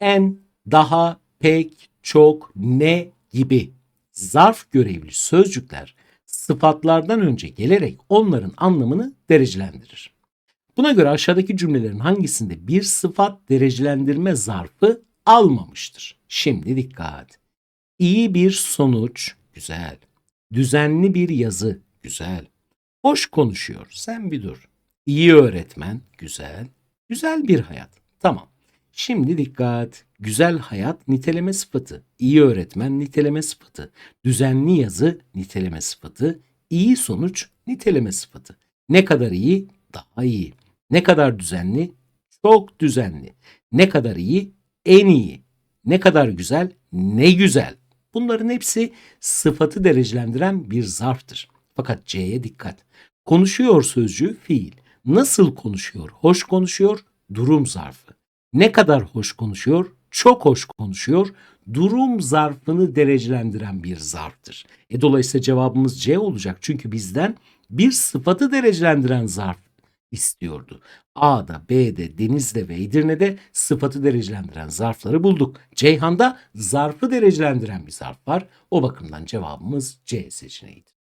En, daha, pek, çok, ne gibi zarf görevli sözcükler sıfatlardan önce gelerek onların anlamını derecelendirir. Buna göre aşağıdaki cümlelerin hangisinde bir sıfat derecelendirme zarfı almamıştır? Şimdi dikkat. İyi bir sonuç, güzel. Düzenli bir yazı, güzel. Hoş konuşuyor, sen bir dur. İyi öğretmen, güzel. Güzel bir hayat, tamam. Şimdi dikkat. Güzel hayat niteleme sıfatı, iyi öğretmen niteleme sıfatı, düzenli yazı niteleme sıfatı, iyi sonuç niteleme sıfatı. Ne kadar iyi? Daha iyi. Ne kadar düzenli? Çok düzenli. Ne kadar iyi? En iyi. Ne kadar güzel? Ne güzel. Bunların hepsi sıfatı derecelendiren bir zarftır. Fakat C'ye dikkat. Konuşuyor sözcüğü fiil. Nasıl konuşuyor? Hoş konuşuyor, durum zarfı. Ne kadar hoş konuşuyor? Çok hoş konuşuyor. Durum zarfını derecelendiren bir zarftır. E dolayısıyla cevabımız C olacak. Çünkü bizden bir sıfatı derecelendiren zarf istiyordu. A'da, B'de, Deniz'de ve Edirne'de sıfatı derecelendiren zarfları bulduk. Ceyhan'da zarfı derecelendiren bir zarf var. O bakımdan cevabımız C seçeneğidir.